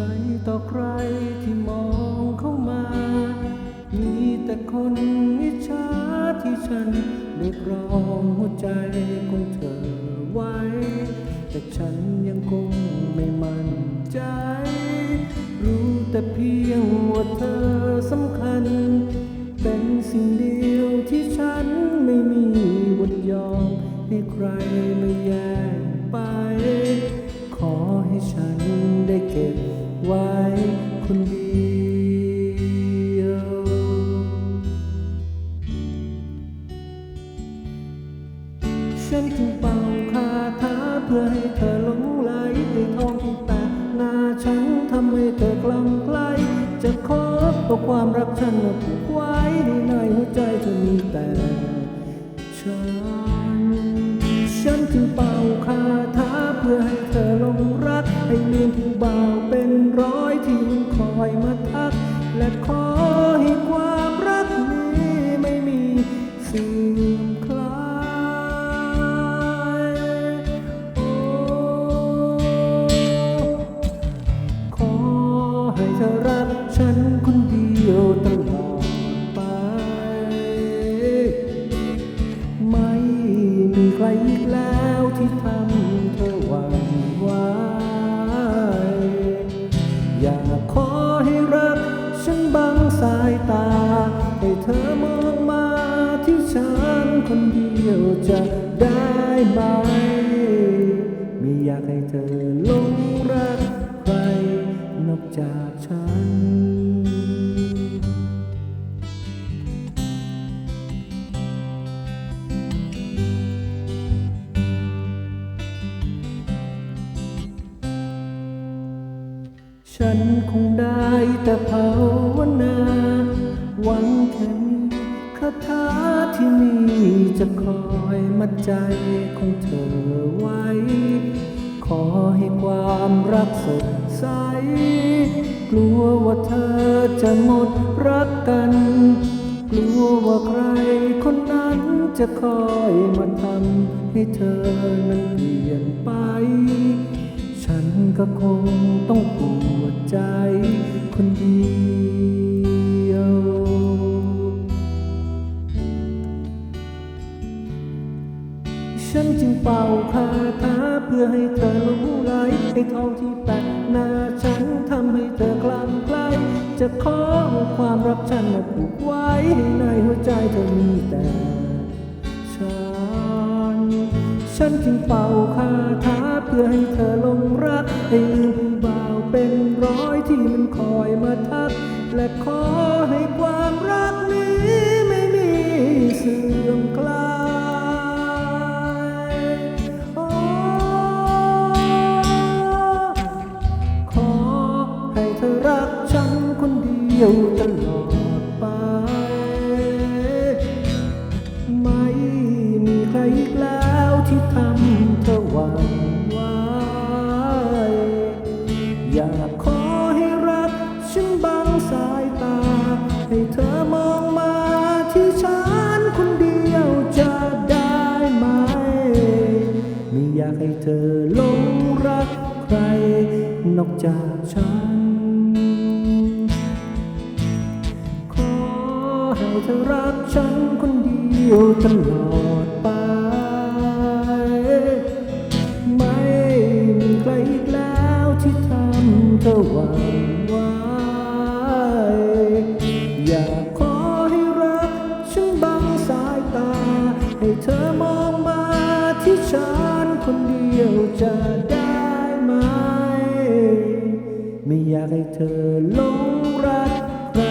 รต่อใครที่มองเข้ามา มีแต่คนอิจฉาที่ฉันเรียกร้องหัวใจของเธอไว้ แต่ฉันยังคงไม่มั่นใจ รู้แต่เพียงว่าเธอสำคัญ เป็นสิ่งเดียวที่ฉันไม่มีวันยอมให้ใครมาแย่งไป ขอให้ฉัน อให้เธอหลงไหลในท้องที่แตกหน้าฉันทำให้เธอกลังไกล จะขอตัวความรักฉันผูกไว้ในหัวียวจะได้ไหม ไม่อยากให้เธอหลงรักใครนอกจากฉัน ฉันคงได้แต่ภาวนาหวังแค่มีคาถาที่มี จะคอยมัดใจของเธอไว้ ขอให้ความรักสดใส กลัวว่าเธอจะหมดรักกัน กลัวว่าใครคนนั้นจะคอยมาทำให้เธอนั้นเปลี่ยนไป ฉันก็คงต้องปวดใจคนเดียว ฉันจึงเป่าคาถาเพื่อให้เธอหลงไหลให้ทองที่แปะหน้าฉันทำให้เธอกลางไกลจะขอความรักฉันมาผูกไว้ให้ในหัวใจเธอมีแต่ฉัน ฉันจึงเป่าคาถาเพื่อให้เธอลงรักให้ลืมผู้บ่าวเป็นร้อยที่มันคอยมาทักและขอ ยวตลอดไป ไม่มีใครอีกแล้วที่ทำเธอหวั่นไหวอยากขอให้รักฉันบังสายตา ให้เธอมองมาที่ฉันคนเดียวจะได้ไหม ไม่อยากให้เธอหลงรักใครนอกจากฉัน เธอรักฉันคนเดียวตลอดไป ไม่มีใครอีกแล้วที่ทำเธอหวั่นไหวอยากขอให้รักฉันบังสายตา ให้เธอมองมาที่ฉันคนเดียวจะได้ไหม ไม่อยากให้เธอหลงรักใคร